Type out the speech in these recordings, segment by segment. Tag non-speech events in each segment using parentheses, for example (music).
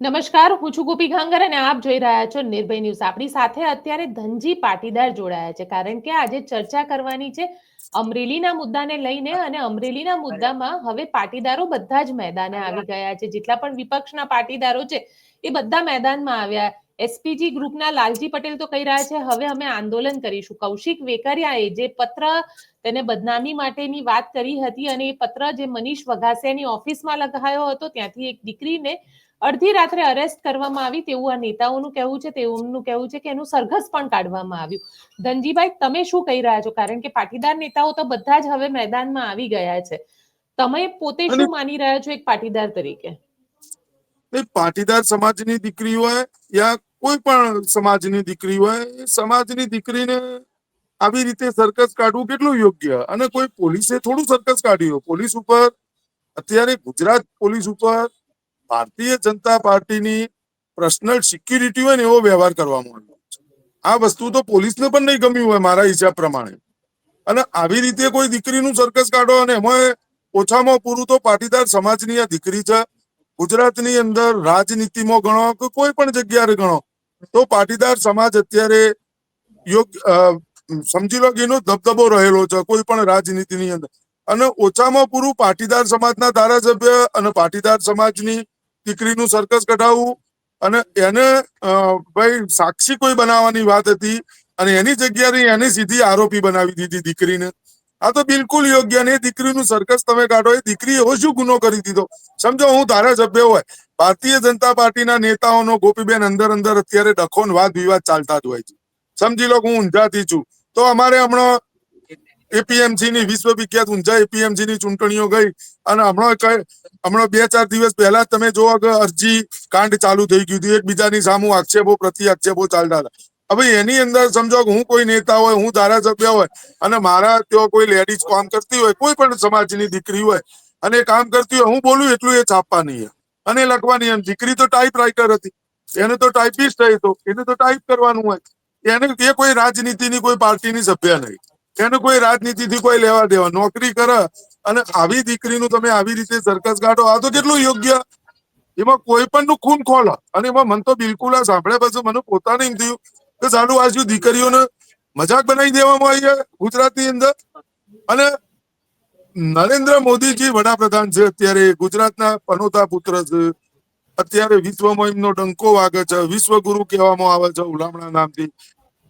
નમસ્કાર, હું છું ગોપી ખાંગર અને આપ જોઈ રહ્યા છો નિર્ભય ન્યૂઝ. આપણી સાથે અત્યારે ધનજી પાટીદાર જોડાયા છે, કારણ કે આજે ચર્ચા કરવાની છે અમરેલીના મુદ્દાને લઈને અને અમરેલીના મુદ્દામાં હવે પાટીદારો બધા જ મેદાને આવી ગયા છે. જેટલા પણ વિપક્ષના પાટીદારો છે, એ બધા મેદાનમાં આવ્યા. એસપીજી ગ્રુપના લાલજી પટેલ તો કહી રહ્યા છે, હવે અમે આંદોલન કરીશું. કૌશિક વેકરિયાએ જે પત્ર તેને બદનામી માટેની વાત કરી હતી અને એ પત્ર જે મનીષ વઘાસિયાની ઓફિસમાં લખાયો હતો, ત્યાંથી એક દીકરીને અડધી રાત્રે અરેસ્ટ કરવામાં આવી તેવું આ નેતાઓનું કહેવું છે તેઓનું કહેવું છે કે એનું સરઘસ પણ કાઢવામાં આવ્યું. ધનજીભાઈ તમે શું કહી રહ્યા છો? કારણ કે પાટીદાર નેતાઓ તો બધા જ હવે મેદાનમાં આવી ગયા છે. તમે પોતે શું માની રહ્યા છો એક પાટીદાર તરીકે? પાટીદાર સમાજની દીકરી હોય યા કોઈ પણ સમાજની દીકરી હોય સમાજની દીકરીને આવી રીતે સરકસ કાઢવું કેટલું યોગ્ય? અને કોઈ પોલીસે થોડું સરકસ કાઢ્યું? પોલીસ ઉપર અત્યારે ગુજરાત પોલીસ ઉપર ભારતીય જનતા પાર્ટીની પર્સનલ સિક્યુરિટી હોય ને એવો વ્યવહાર કરવામાં આવ્યો આ વસ્તુ તો પોલીસને પણ નહીં ગમ્યું હોય મારા હિસાબ પ્રમાણે. અને આવી રીતે કોઈ દીકરીનું સર્કસ કાઢો અને એમાં ઓછામાં પૂરું તો પાટીદાર સમાજની આ દીકરી છે. ગુજરાતની અંદર રાજનીતિમાં ગણો કે કોઈ પણ જગ્યાએ ગણો, તો પાટીદાર સમાજ અત્યારે યોગ્ય સમજી લો કે એનો દબદબો રહેલો છે કોઈ પણ રાજનીતિની અંદર. અને ઓછામાં પૂરું પાટીદાર સમાજના ધારાસભ્ય અને પાટીદાર સમાજની દીકરીનું સરકસ કઢાવવું અને એને ભાઈ સાક્ષી કોઈ બનાવવાની વાત હતી અને એની જગ્યાએ એને સીધી આરોપી બનાવી દીધી દીકરીને. આ તો બિલકુલ યોગ્ય નહીં દીકરીનું સર્કસ તમે કાઢો, એ દીકરી એવો શું ગુનો કરી દીધો. સમજો, હું ધારાસભ્ય હોય, ભારતીય જનતા પાર્ટીના નેતાઓનો ગોપીબેન અંદર અંદર અત્યારે ડખો વાદ વિવાદ ચાલતા જ હોય છે. સમજી લો હું ઊંઝાથી છું. તો અમારે હમણાં એપીએમસી ની વિશ્વ વિખ્યાત ઊંઝા એપીએમસી ની ચૂંટણીઓ ગઈ અને હમણાં હમણાં બે ચાર દિવસ પહેલા તમે જો અરજી કાંડ ચાલુ થઈ ગયું હતું. એકબીજાની સામુ આક્ષેપો, પ્રતિ આક્ષેપો ચાલતા હતા. હવે એની અંદર સમજો કે હું કોઈ નેતા હોય, હું ધારાસભ્ય હોય અને મારા ત્યાં કોઈ લેડીઝ કામ કરતી હોય, કોઈ પણ સમાજની દીકરી હોય અને કામ કરતી હોય, હું બોલું એટલું એ છાપવાની અને લખવાની એમ. દીકરી તો ટાઈપ રાઇટર હતી. એને તો ટાઈપિસ્ટ હતો એને તો ટાઈપ કરવાનું હોય. એને, એ કોઈ રાજનીતિની, કોઈ પાર્ટીની સભ્ય નહીં. એને કોઈ રાજનીતિથી કોઈ લેવા દેવા. નોકરી કરે અને આવી દીકરીનું તમે આવી રીતે સરકસ કાઢો આ તો કેટલું યોગ્ય? એમાં કોઈ પણ નું ખૂન ખોલો. અને એમાં મન તો બિલકુલ આ સાંભળ્યા પછી મને પોતાને એમ થયું કે સાલું આ દીકરીઓને મજાક બનાવી દેવામાં આવી છે ગુજરાતની અંદર? અને નરેન્દ્ર મોદીજી વડાપ્રધાન છે અત્યારે ગુજરાતના પનોતા પુત્ર છે. અત્યારે વિશ્વમાં એમનો ડંકો વાગે છે. વિશ્વગુરુ કહેવામાં આવે છે ઉલામણા નામથી.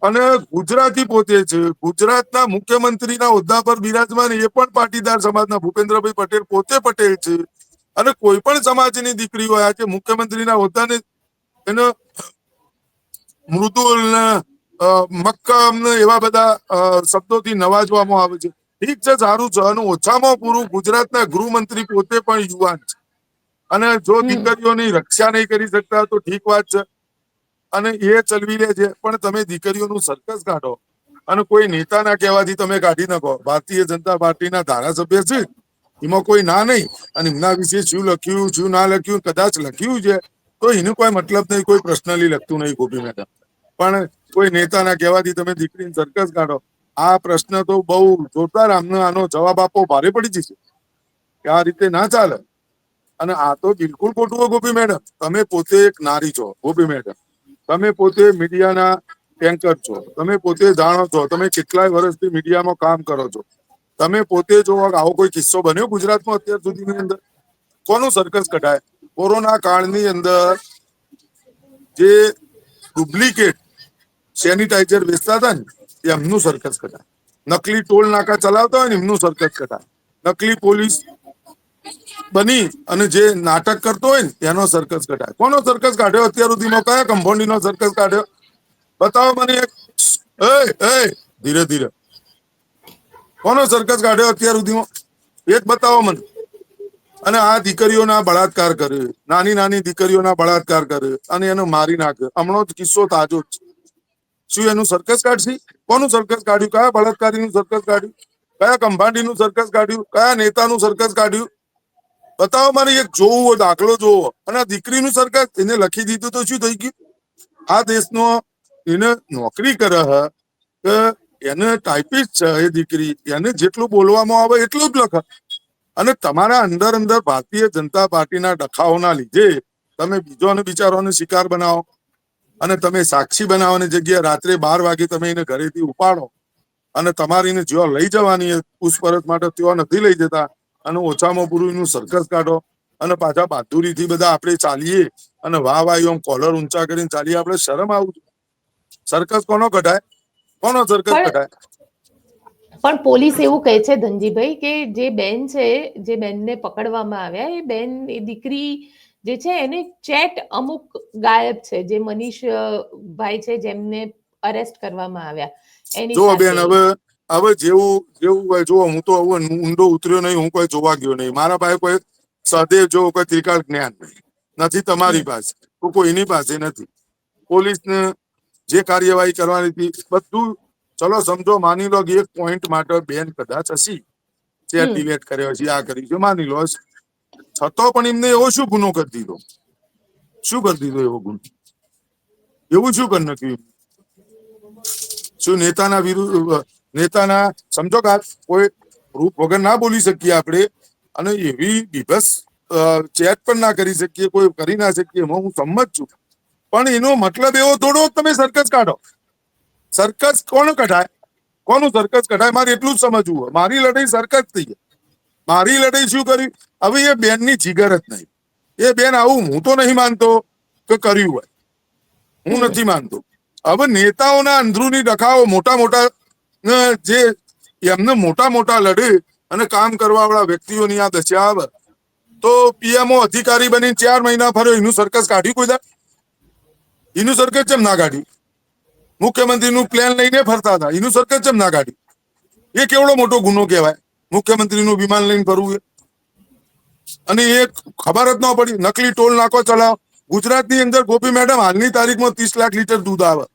અને ગુજરાતી પોતે છે. ગુજરાતના મુખ્યમંત્રીના હોદ્દા પર બિરાજમાન એ પણ પાટીદાર સમાજના ભૂપેન્દ્રભાઈ પટેલ પોતે પટેલ છે. અને કોઈ પણ સમાજની દીકરી હોય આજે મુખ્યમંત્રીના હોદ્દાને એને મૃદુલ ને મક્કમ ને એવા બધા શબ્દોથી નવાજવામાં આવે છે. ઠીક છે સારું છે. અને ઓછામાં પૂરું ગુજરાતના ગૃહમંત્રી પોતે પણ યુવાન છે. અને જો. દીકરીઓની રક્ષા નહીં કરી શકતા તો ઠીક વાત છે. અને એ ચલવી લે છે. પણ તમે દીકરીઓનું સર્કસ કાઢો. અને કોઈ નેતાના કહેવાથી તમે કાઢી નાખો. ભારતીય જનતા પાર્ટીના ધારાસભ્ય છે. એમાં કોઈ ના નહીં. અને એમના વિશે શું લખ્યું, શું ના લખ્યું, કદાચ લખ્યું છે. તો એનું કોઈ મતલબ નહીં, કોઈ પર્સનલી લખતું નહીં, ગોપી મેડમ. પણ કોઈ નેતાના કહેવાથી તમે દીકરીને સરકસ કાઢો. આ પ્રશ્ન તો બહુ જોરદાર આમને આનો જવાબ આપવો ભારે પડી જશે. કે આ રીતે ના ચાલે. અને આ તો બિલકુલ ખોટું ગોપી મેડમ. તમે પોતે એક નારી છો, ગોપી મેડમ. તમે પોતે મીડિયાના એન્કર છો. તમે પોતે જાણો છો. તમે કેટલાય વર્ષથી મીડિયામાં કામ કરો છો. તમે પોતે જો આવો કોઈ કિસ્સો બન્યો ગુજરાતમાં અત્યાર સુધીની અંદર? કોનું સર્કસ કઢાય? કોરોના કાળની અંદર જે ડુપ્લિકેટ સેનિટાઈઝર વેચતા હતા ને એમનું સર્કસ કઢાય. નકલી ટોલ નાકા ચલાવતા હોય ને, એમનું સર્કસ કઢાય. નકલી પોલીસ બની અને જે નાટક કરતો હોય ને, એનો સરકસ કઢાય કોનો સરકસ કાઢ્યો? અત્યાર સુધીમાં કયા કંપાઉન્ડીનો સરકસ કાઢ્યો? બતાવો મને ધીરે ધીરે. કોનો સરકસ કાઢ્યો અત્યાર સુધીમાં? એક બતાવો મને. અને આ દીકરીઓના બળાત્કાર કરે નાની નાની દીકરીઓના બળાત્કાર કરે અને એને મારી નાખે. હમણો જ કિસ્સો તાજો છે. શું એનું સર્કસ કાઢશે? કોનું સર્કસ કાઢ્યું? કયા બળાત્કારીનું સર્કસ કાઢ્યું? કયા કંભાંડીનું સર્કસ કાઢ્યું? કયા નેતાનું સર્કસ કાઢ્યું? બતાવો મને એક જોવો દાખલો જોવો અને આ દીકરીનું સરકાર એને લખી દીધું તો શું થઈ ગયું? આ દેશનો એને નોકરી કરે હ એને ટાઈપિસ્ટ છે એ દીકરી. એને જેટલું બોલવામાં આવે એટલું જ લખે. અને તમારા અંદર અંદર ભારતીય જનતા પાર્ટીના ડખાઓના લીધે તમે બીજોને બિચારોને શિકાર બનાવો. અને તમે સાક્ષી બનાવવાની જગ્યાએ રાત્રે બાર વાગે તમે એને ઘરેથી ઉપાડો. અને તમારીને જ્યાં લઈ જવાની પૂછપરછ માટે ત્યાં નથી લઈ જતા. અને ઓછામાં પૂરું સર્કસ કાઢો. અને પાછા બહાદુરીથી બધા આપણે ચાલીએ. અને વાહ વાહ એમ કોલર ઊંચા કરીને ચાલીએ. આપણે શરમ આવું સરકસ કોનો કઢાય? કોનો સરકસ પણ- કઢાય? પણ પોલીસ એવું કહે છે ધનજીભાઈ કે જે બેન છે જે બેનને પકડવામાં આવ્યા એ બેન એ દીકરી જે છે એને ચેટ અમુક ગાયબ છે જે મનીષ ભાઈ છે જેમને અરેસ્ટ કરવામાં આવ્યા. એની જો બેન હવે હવે જેવું જેવું હોય જો હું તો હવે ઊંડો ઉતર્યો નહીં હું કોઈ જોવા ગયો નહીં. મારા પાસે કોઈ સદૈવ જો કોઈ ત્રિકાળ જ્ઞાન નથી તમારી પાસે. તો કોઈની પાસે નથી. પોલીસને જે કાર્યવાહી કરવાની હતી બધું ચલો સમજો માની લો કે એક પોઈન્ટ માટે બેન કદાચ હશી ચેટ હમ. ડિલેટ કર્યો છે આ કરી છે માની લો છતો પણ એમને એવો શું ગુનો કરી દીધો? શું કરી દીધો એવો ગુનો? એવું શું કરી નાખ્યું શું નેતાના વિરુદ્ધ નેતાના, સમજો કે કોઈ રૂપ વગર ના બોલી શકીએ આપણે, અને એવી બીભસ ચેટ પણ ના કરી શકીએ, કોઈ કરી ના શકીએ, એમાં હું સંમત છું. પણ એનો મતલબ એવો થોડો, તમે સરકસ કાઢો. સરકસ કોણ કઢાય? કોનું સરકસ કઢાય? મારે એટલું જ સમજવું મારી લડાઈ સરકસ થઈ ગઈ. મારી લડાઈ શું કરી? હવે એ બેનની જીગર જ નહીં. એ બેન આવું હું તો નહીં માનતો કે કર્યું હોય. હું નથી માનતો. હવે નેતાઓના અંદરૂની ડખાઓ મોટા મોટા જે એમને મોટા મોટા લડે અને કામ કરવા વાળા વ્યક્તિઓની આ દશા આવે, તો પીએમઓ અધિકારી બની ચાર મહિના ફર્યો એનું સરકસ કાઢ્યું કોઈ એનું સરકસ કેમ ના કાઢ્યું? મુખ્યમંત્રીનું પ્લેન લઈને ફરતા હતા, એનું સરકસ કેમ ના કાઢ્યું? એ કેવડો મોટો ગુનો કહેવાય? મુખ્યમંત્રીનું વિમાન લઈને ફરવું એ? અને એ ખબર જ ન પડી, નકલી ટોલ નાકો ચલાવ. ગુજરાતની અંદર ગોપી મેડમ હાલની તારીખમાં ત્રીસ લાખ લીટર દૂધ આવે.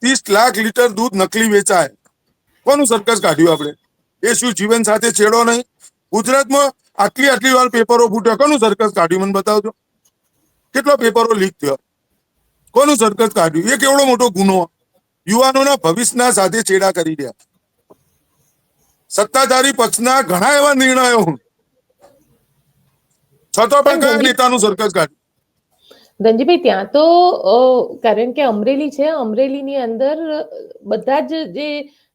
ત્રીસ લાખ લીટર દૂધ નકલી વેચાય. કોનું સરકસ કાઢ્યું આપણે? એ શું જીવન સાથે છેડો નહીં? ગુજરાતમાં આટલી આટલી વાર પેપરો ફૂટ્યા. કોનું સરકસ કાઢ્યું? મને બતાવજો. કેટલો પેપરો લીક થયો? કોનું સરકસ કાઢ્યું? એ કેવડો મોટો ગુનો. યુવાનોના ભવિષ્યના સાથે છેડા કરી રહ્યા. સત્તાધારી પક્ષના ઘણા એવા નિર્ણયો. છતાં પણ કયા નેતાનું સરકસ કાઢ્યું? ધનજીભાઈ ત્યાં તો કારણ કે અમરેલી છે અમરેલીની અંદર બધા જ જે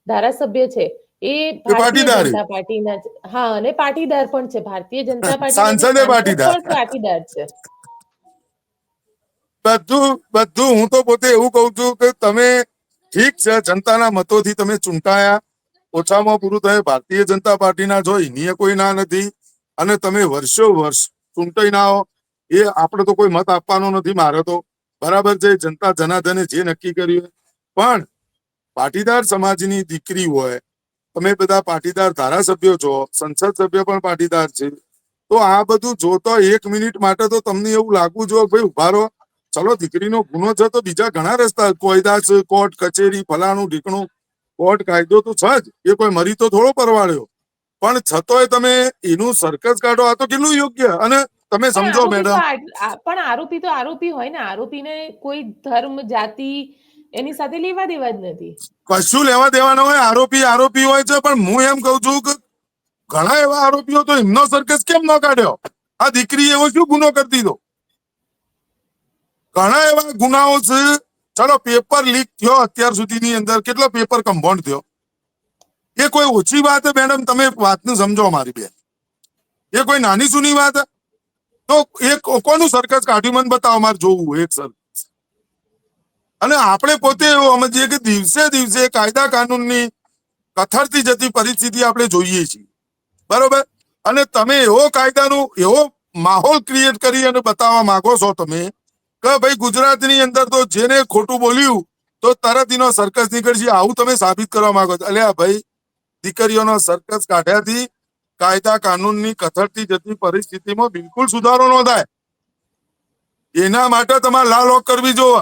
ધારાસભ્ય છે એ ભારતીય. જનતા પાર્ટીના હા અને પાટીદાર પણ છે ભારતીય જનતા (laughs) પાર્ટી પાટીદાર. પાટીદાર છે બધું બધું હું તો પોતે એવું કઉ છું કે તમે ઠીક છે જનતાના મતોથી તમે ચૂંટાયા ઓછામાં પૂરું તમે ભારતીય જનતા પાર્ટીના છો એની કોઈ ના નથી અને તમે વર્ષો વર્ષ ચૂંટાઈ ના એ આપણે તો કોઈ મત આપવાનો નથી, મારે તો બરાબર છે, જનતા જનાધને જે નક્કી કર્યું પણ પાટીદાર સમાજની દીકરી હોય, તમે બધા પાટીદાર ધારાસભ્યો છો, સંસદ સભ્ય પણ પાટીદાર છે, તો આ બધું જોતો એક મિનિટ માટે તો તમને એવું લાગવું જોઈએ, ભાઈ ઊભા રહો. ચલો, દીકરીનો ગુનો છે તો બીજા ઘણા રસ્તા કોયદા છે કોર્ટ, કચેરી, ફલાણું, ઢીકણું, કોર્ટ, કાયદો તો છે જ. એ કોઈ મરી તો થોડો પરવાડ્યો પણ છતોય તમે એનું સર્કસ કાઢો, આ તો કેટલું યોગ્ય? અને તમે સમજો મેડમ. પણ આરોપી તો આરોપી હોય ને આરોપીને કોઈ ધર્મ જાતિ એની સાથે લેવા દેવા જ નથી. કશું લેવા દેવાના હોય આરોપી આરોપી હોય છે પણ હું એમ કઉ છું કે ઘણા એવા આરોપીઓ તો એમનો સરકસ કેમ ન કાઢ્યો? આ દીકરી એવો શું ગુનો કરી દીધો? ઘણા એવા ગુનાઓ છે. ચલો પેપર લીક થયો અત્યાર સુધીની અંદર. કેટલો પેપર કમ્પાઉન્ડ થયો? એ કોઈ ઓછી વાત છે મેડમ. તમે વાતને સમજો મારી બેન. એ કોઈ નાની સુની વાત? તો એ કોનું સરકસ કાઢ્યું? મને બતાવો, મારે જોવું એક સરકસ અને આપણે પોતે એવું સમજીએ કે દિવસે દિવસે કાયદા કાનૂનની કથળતી જતી પરિસ્થિતિ આપણે જોઈએ છીએ. બરોબર? અને તમે એવો કાયદાનું, એવો માહોલ ક્રિએટ કરી અને બતાવવા માંગો છો તમે, કે ભાઈ ગુજરાતની અંદર તો જેને ખોટું બોલ્યું, તો તરત એનો સરકસ નીકળશે. આવું તમે સાબિત કરવા માંગો છો. અલ્યા ભાઈ, દીકરીઓનો સરકસ કાઢ્યાથી કાયદા કાનૂનની કથળતી જતી પરિસ્થિતિમાં બિલકુલ સુધારો ન થાય એના માટે તમારે લા લોક કરવી જોવે.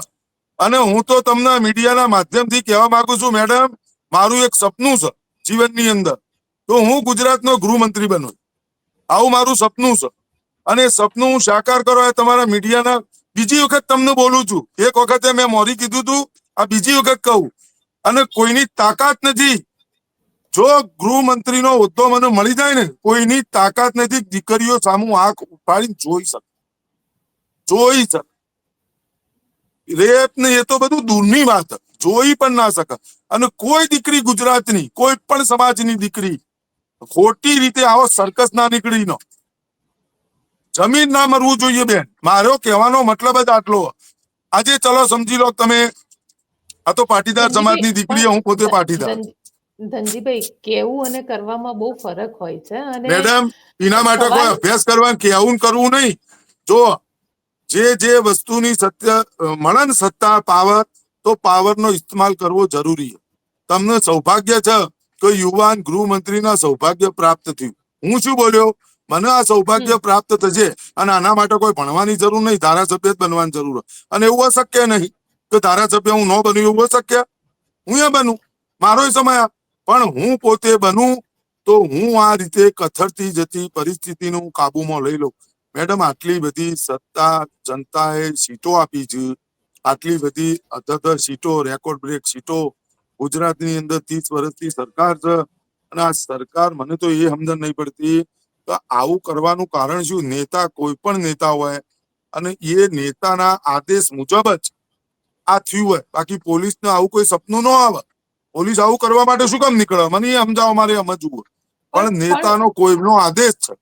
અને હું તો તમને મીડિયાના માધ્યમથી કહેવા માંગુ છું, મેડમ, મારું એક સપનું છે જીવનની અંદર. તો હું ગુજરાતનો ગૃહમંત્રી બનું. આવું મારું સપનું છે. અને સપનું હું સાકાર કરો એ તમારા મીડિયાના બીજી વખત તમને બોલું છું. એક વખતે મેં મોરી કીધું તું, આ બીજી વખત કહું. અને કોઈની તાકાત નથી. જો ગૃહમંત્રીનો હોદ્દો મને મળી જાય ને કોઈની તાકાત નથી દીકરીઓ સામુ આંખ ઉપાડીને જોઈ શકે. જોઈ શકે. રેપ ને એ તો બધું દૂરની વાત. જોઈ પણ ના શકે. અને કોઈ દીકરી ગુજરાતની કોઈ પણ સમાજની દીકરી ખોટી રીતે આવો સર્કસ ના નીકળી નો. જમીન ના મરવું જોઈએ બેન. મારો કહેવાનો મતલબ જ આટલો. આજે ચલો સમજી લો તમે. આ તો પાટીદાર સમાજની દીકરી હું પોતે પાટીદાર. ધનજીભાઈ કેવું અને કરવામાં બહુ ફરક હોય છે અને મેડમ એના માટે કોઈ અભ્યાસ કરવા કેવું કરવું નહીં. જો જે જે વસ્તુની સત્ય અ, સત્તા પાવર તો પાવરનો ઇસ્તેમાલ કરવો જરૂરી છે. તમને સૌભાગ્ય છે કે યુવાન ગૃહમંત્રીના સૌભાગ્ય પ્રાપ્ત થયું. હું શું બોલ્યો? મને આ સૌભાગ્ય પ્રાપ્ત થશે અને આના માટે કોઈ ભણવાની જરૂર નહીં ધારાસભ્ય જ બનવાની જરૂર. અને એવું અશક્ય નહીં કે ધારાસભ્ય હું ન બન્યું એવું અશક્ય? હું એ બનું? મારો સમય આ. પણ હું પોતે બનું તો હું આ રીતે કથળતી જતી પરિસ્થિતિનું કાબુમાં લઈ લઉં. મેડમ, આટલી બધી સત્તા જનતાએ સીટો આપી છે. આટલી બધી અધર સીટો, રેકોર્ડ બ્રેક સીટો ગુજરાતની અંદર ત્રીસ વર્ષથી સરકાર છે અને આ સરકાર મને તો એ સમજણ નહીં પડતી તો આવું કરવાનું કારણ શું? નેતા કોઈ પણ નેતા હોય અને એ નેતાના આદેશ મુજબ જ આ થયું હોય. બાકી પોલીસને આવું કોઈ સપનું ન આવે. પોલીસ આવું કરવા માટે શું કામ નીકળે? મને એ મારે સમજવું પણ નેતાનો કોઈનો આદેશ છે.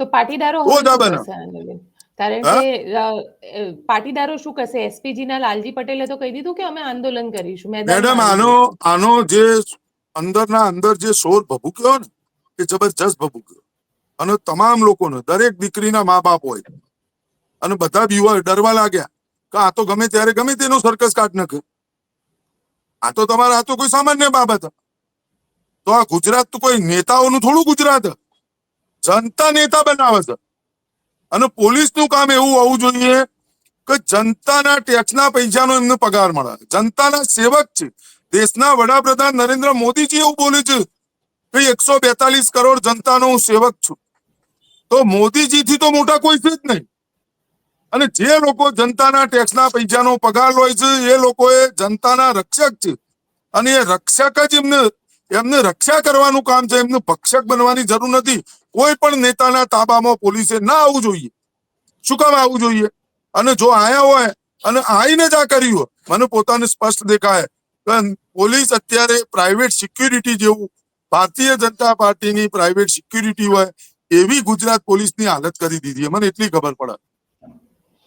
તો પાટીદારો? કારણ કે શું એસપીજી ના લાલજી પટેલે તો કહી દીધું કે અમે આંદોલન કરીશું મેડમ આનો આનો જે અંદરના અંદર જે શોર ભભૂક્યો ને એ જબરજસ્ત ભભૂક્યો. અને તમામ લોકોને દરેક દીકરીના મા બાપ હોય. અને બધા યુવા ડરવા લાગ્યા કે આ તો ગમે ત્યારે ગમે તેનો સર્કસ કાઢ નાખે. આ તો તમારે આ તો કોઈ સામાન્ય બાબત. તો આ ગુજરાત તો કોઈ નેતાઓનું થોડું ગુજરાત. જનતા નેતા બનાવે છે. અને પોલીસનું કામ એવું હોવું જોઈએ કે જનતાના ટેક્સના પૈસાનો એમને પગાર મળે. જનતાના સેવક છે. દેશના વડાપ્રધાન નરેન્દ્ર મોદીજી એવું બોલે છે કે એકસો બેતાલીસ કરોડ જનતાનો હું સેવક છું. તો મોદીજીથી તો મોટા કોઈ છે જ નહીં. અને જે લોકો જનતાના ટેક્સના પૈસાનો પગાર હોય છે એ લોકો એ જનતાના રક્ષક છે. અને એ રક્ષક જ એમને એમને રક્ષા કરવાનું કામ છે એમને ભક્ષક બનવાની જરૂર નથી. કોઈ પણ નેતાના તાબામાં પોલીસે ના આવવું જોઈએ. શું કામ આવવું જોઈએ? અને જો આયા હોય અને આઈને જ આ કર્યું હોય, મને પોતાને સ્પષ્ટ દેખાય. પોલીસ અત્યારે પ્રાઇવેટ સિક્યુરિટી જેવું ભારતીય જનતા પાર્ટીની પ્રાઇવેટ સિક્યુરિટી હોય એવી ગુજરાત પોલીસની હાલત કરી દીધી. મને એટલી ખબર પડે.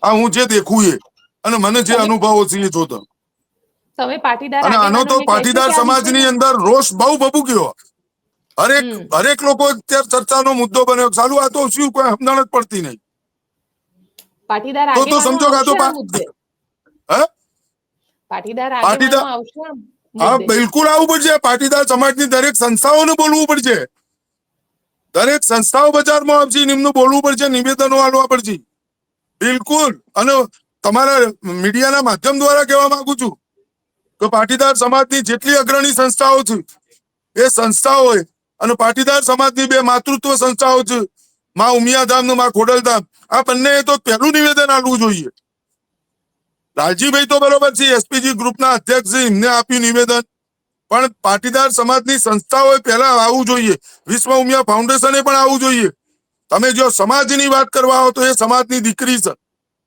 આ હું જે દેખું એ. અને મને જે અનુભવો છે એ જોતો. તમે પાટીદાર અને આનો તો પાટીદાર સમાજની અંદર રોષ બહુ ભભૂક્યો હરેક. હરેક લોકો અત્યારે ચર્ચાનો મુદ્દો બન્યો. ચાલુ આ તો શું કોઈ સમજણ જ પડતી નહીં. પાટીદાર તો- તો સમજો કે આ તો પાટીદાર પાટીદાર- હા બિલકુલ આવવું પડશે. પાટીદાર સમાજની દરેક સંસ્થાઓને બોલવું પડશે. દરેક સંસ્થાઓ બજારમાં આવશે નિમનું બોલવું પડશે નિવેદનો આલવા પડશે. બિલકુલ. અને તમારા મીડિયાના માધ્યમ દ્વારા કહેવા માંગુ છું કે પાટીદાર સમાજની જેટલી અગ્રણી સંસ્થાઓ છે, એ સંસ્થાઓએ અને પાટીદાર સમાજની બે માતૃત્વ સંસ્થાઓ છે, માં ઉમિયાધામ ને માં ખોડલધામ આ બંને તો પહેલું નિવેદન આપવું જોઈએ. લાલજીભાઈ તો બરોબર છે, એસપીજી ગ્રુપના અધ્યક્ષ એમને આપ્યું નિવેદન. પણ પાટીદાર સમાજની સંસ્થાઓએ પહેલા આવવું જોઈએ. વિશ્વ ઉમિયા ફાઉન્ડેશને પણ આવવું જોઈએ. તમે જો સમાજની વાત કરવા આવો તો એ સમાજની દીકરી છે.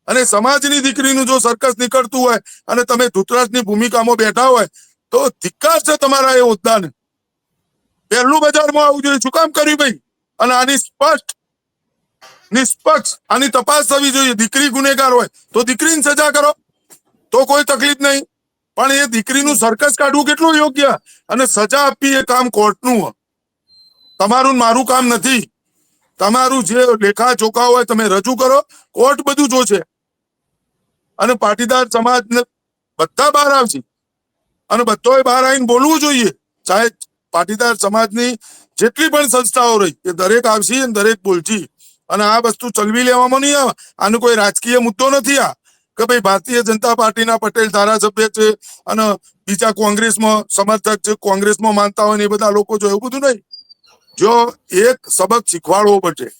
અને સમાજની દીકરીનું જો સર્કસ નીકળતું હોય અને તમે ધૂતરાજની ભૂમિકામાં બેઠા હોય તો ધિક્કાર છે તમારા એ હોદ્દાને. પહેલું બજારમાં આવવું જોઈએ. શું કામ કર્યું ભાઈ? અને આની સ્પષ્ટ, નિષ્પક્ષ આની તપાસ થવી જોઈએ. દીકરી ગુનેગાર હોય તો દીકરીની સજા કરો. તો કોઈ તકલીફ નહીં. પણ એ દીકરીનું સર્કસ કાઢવું કેટલું યોગ્ય? અને સજા આપવી એ કામ કોર્ટનું તમારું મારું કામ નથી. તમારું જે લેખા ચોખા હોય તમે રજૂ કરો, કોર્ટ બધું જોશે. અને પાટીદાર સમાજ બધા બહાર આવશે. અને બધોય બહાર આવીને બોલવું જોઈએ. ચાહે પાટીદાર સમાજની જેટલી પણ સંસ્થાઓ રહી, એ દરેક આવશે અને દરેક બોલશે. અને આ વસ્તુ ચલવી લેવામાં નહીં આવે. આનો કોઈ રાજકીય મુદ્દો નથી આ. કે ભાઈ ભારતીય જનતા પાર્ટીના પટેલ ધારાસભ્ય છે અને બીજા કોંગ્રેસમાં સમર્થક છે, કોંગ્રેસમાં માનતા હોય ને એ બધા લોકો જો એવું બધું નહીં. જો એક સબક શીખવાડવો પડશે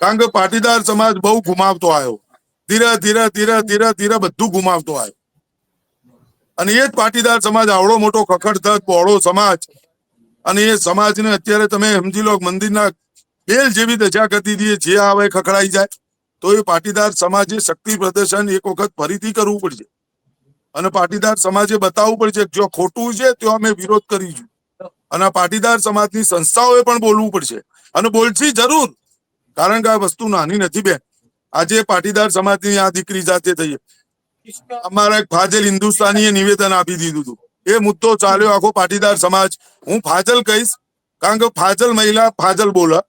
કારણ કે પાટીદાર સમાજ બહુ ગુમાવતો આવ્યો. ધીરે ધીરે ધીરે ધીરે ધીરે બધું ગુમાવતો આવ્યો. અને એ જ પાટીદાર સમાજ આવડો મોટો ખખડધજ બહોળો સમાજ. અને એ સમાજને અત્યારે તમે સમજી લો મંદિરના બેલ જેવી દશા કરતી દીધી જે આવે ખખડાઈ જાય. તો એ પાટીદાર સમાજે શક્તિ પ્રદર્શન એક વખત ફરીથી કરવું પડશે. અને પાટીદાર સમાજે બતાવવું પડશે જો ખોટું છે, તો અમે વિરોધ કરીશું. અને પાટીદાર સમાજની સંસ્થાઓએ પણ બોલવું પડશે. અને બોલશે જરૂર. કારણ કે આ વસ્તુ નાની નથી બેન. આજે પાટીદાર સમાજની આ દીકરી સાથે થઈ અમારા એક ફાજલ હિન્દુસ્તાનીએ નિવેદન આપી દીધું હતું. એ મુદ્દો ચાલ્યો. આખો પાટીદાર સમાજ. હું ફાજલ કહીશ. કારણ કે ફાજલ મહિલા, ફાજલ બોલા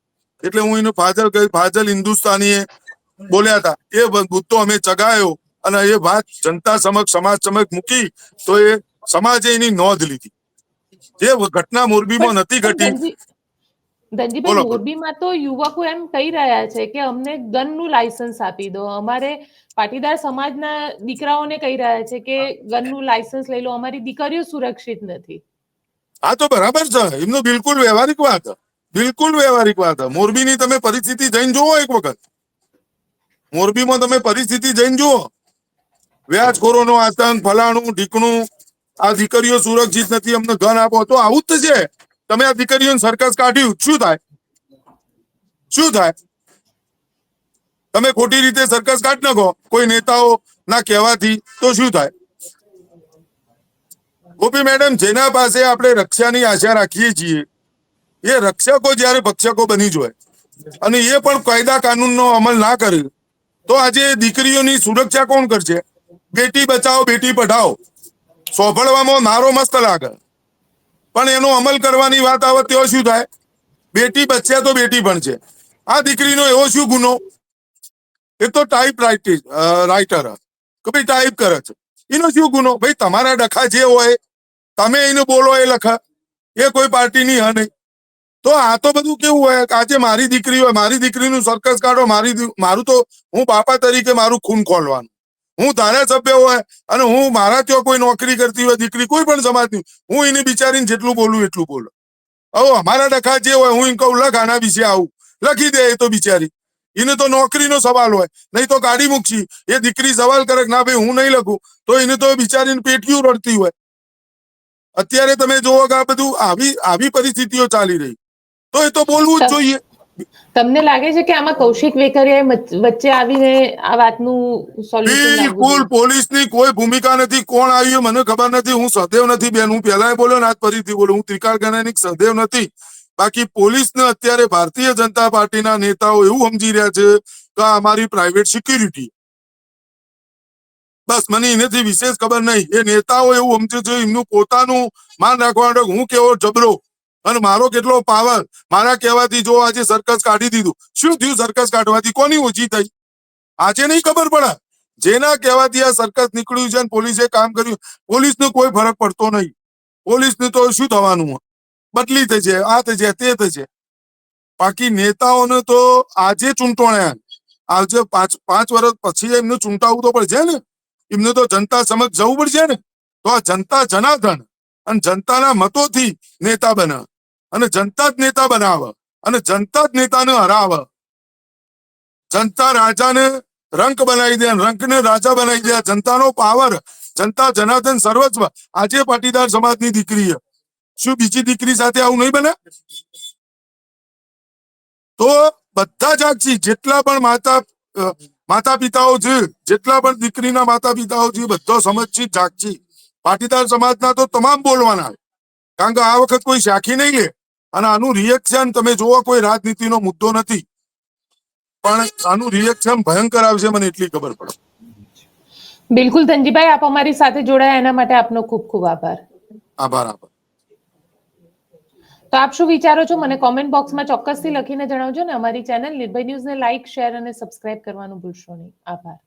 એટલે હું એને ફાજલ કહીશ. ફાજલ હિન્દુસ્તાનીએ બોલ્યા હતા. એ મુદ્દો અમે ચગાયો અને એ વાત જનતા સમક્ષ, સમાજ સમક્ષ મૂકી તો એ સમાજે એની નોંધ લીધી. જે ઘટના મોરબીમાં નથી ઘટી. ધનજીભાઈ. મોરબીમાં તો યુવકો એમ કહી રહ્યા છે કે અમને ગનનું લાયસન્સ આપી દો. અમારે પાટીદાર સમાજના દીકરાઓને કહી રહ્યા છે કે ગનનું લાયસન્સ લઈ લો. અમારી દીકરીઓ સુરક્ષિત નથી. આ તો બરાબર છે. એમનું બિલકુલ વ્યવહારિક વાત. બિલકુલ વ્યવહારિક વાત. મોરબીની તમે પરિસ્થિતિ જઈને જુઓ એક વખત. મોરબીમાં તમે પરિસ્થિતિ જઈને જુઓ. વ્યાજખોરોનો આતંક ફલાણું ઢીકણું આ દીકરીઓ સુરક્ષિત નથી, અમને ઘન આપો. તો આવું જ છે તમે આ દીકરીઓને સરકસ કાઢ્યું. શું થાય? શું થાય? તમે ખોટી રીતે સરકસ કાઢી નાખો. કોઈ નેતાઓ ના કહેવાથી તો શું થાય? ગોપી મેડમ, જેના પાસે આપણે રક્ષાની આશા રાખીએ છીએ, એ રક્ષકો જ્યારે ભક્ષકો બની જાય અને એ પણ કાયદા કાનૂનનો અમલ ના કરે, તો આજે દીકરીઓની સુરક્ષા કોણ કરશે? બેટી બચાવો, બેટી પઢાઓ. સોંભળવામાં મારો મસ્ત લાગે. પણ એનો અમલ કરવાની વાત આવે તો શું થાય? બેટી બચ્યા તો બેટી પણ છે. આ દીકરીનો એવો શું ગુનો? એ તો ટાઈપ રાઇટર કે ભાઈ ટાઈપ કરે છે. એનો શું ગુનો? ભાઈ તમારા ડખા જે હોય, તમે એને બોલો એ લખા. એ કોઈ પાર્ટીની હ નહીં. તો આ તો બધું કેવું હોય? આજે મારી દીકરી હોય, મારી દીકરીનું સર્કસ કાઢો, મારી મારું તો હું બાપા તરીકે મારું ખૂન ખોલવાનું. હું ધારાસભ્ય હોય અને હું મારા ત્યાં કોઈ નોકરી કરતી હોય દીકરી કોઈ પણ સમાજની હું એની બિચારીને જેટલું બોલું એટલું બોલું. હવે અમારા ડખા જે હોય હું એમ કહું લખ આના વિશે આવું. લખી દે એ તો બિચારી. એને તો નોકરીનો સવાલ હોય નહીં તો ગાડી મૂકશી. એ દીકરી સવાલ કરે ના ભાઈ હું નહીં લખું. તો એને તો બિચારીને પેટીઓ રડતી હોય. અત્યારે તમે જોવો કે આ બધું આવી આવી પરિસ્થિતિઓ ચાલી રહી. તો એ તો બોલવું જ જોઈએ. તમને લાગે છે કે આમાં કૌશિક વેકરિયા વચ્ચે આવીને આ વાતનું સોલ્યુશન બિલકુલ પોલીસની કોઈ ભૂમિકા નથી. કોણ આવ્યું મને ખબર નથી. હું સદૈવ નથી બેન. હું પહેલા બોલ્યો ને આજ ફરીથી બોલું. હું ત્રિકાળ ગણાની સદૈવ નથી. બાકી પોલીસને અત્યારે ભારતીય જનતા પાર્ટીના નેતાઓ એવું સમજી રહ્યા છે કે આ અમારી પ્રાઇવેટ સિક્યુરિટી બસ મને એનાથી વિશેષ ખબર નહીં. એ નેતાઓ એવું સમજે છે. એમનું પોતાનું માન રાખવા માટે હું કેવો જબરો અને મારો કેટલો પાવર? મારા કહેવાથી જો આજે સર્કસ કાઢી દીધું, શું થયું સર્કસ કાઢવાથી? કોની ઓછી થઈ? આજે નહીં ખબર પડે. જેના કહેવાથી આ સર્કસ નીકળ્યું છે પોલીસે કામ કર્યું, પોલીસને કોઈ ફરક પડતો નહીં. પોલીસને તો શું થવાનું? બદલી થશે, આ થશે, તે થશે. બાકી નેતાઓને તો આજે ચૂંટોણ્યા આજે પાંચ પાંચ વર્ષ પછી એમને ચૂંટાવું તો પડશે ને. એમને તો જનતા સમક્ષ જવું પડશે ને. તો આ જનતા જનાર્દન અને જનતાના મતોથી નેતા બને. અને જનતા જ નેતા બનાવે. અને જનતા જ નેતાને હરાવે. જનતા રાજાને રંક બનાવી દે રંકને રાજા બનાવી દે. જનતાનો પાવર, જનતા જનાર્દન સર્વસ્વ. આજે પાટીદાર સમાજની દીકરી શું બીજી દીકરી સાથે આવું નહીં બને? તો બધા જાગશી જેટલા પણ માતા માતા પિતાઓ છે, જેટલા પણ દીકરીના માતા પિતાઓ છે, બધો સમજશી જાગશી પાટીદાર સમાજના તો તમામ બોલવાના કારણ કે આ વખત કોઈ શાખી નહીં લે. અને આનું રિએક્શન તમે જોવો કોઈ રાજનીતિનો મુદ્દો નથી. પણ આનું રિએક્શન ભયંકર આવશે મને એટલી ખબર પડે. બિલકુલ ધનજીભાઈ આપ અમારી સાથે જોડાયા એના માટે આપનો ખૂબ ખૂબ આભાર. આભાર આભાર. તો આપ શું વિચારો છો? મને કોમેન્ટ બોક્સમાં ચોક્કસથી લખીને જણાવજો ને અમારી ચેનલ નિર્ભય ન્યૂઝને લાઇક શેર અને સબસ્ક્રાઇબ કરવાનું ભૂલશો નહીં. આભાર.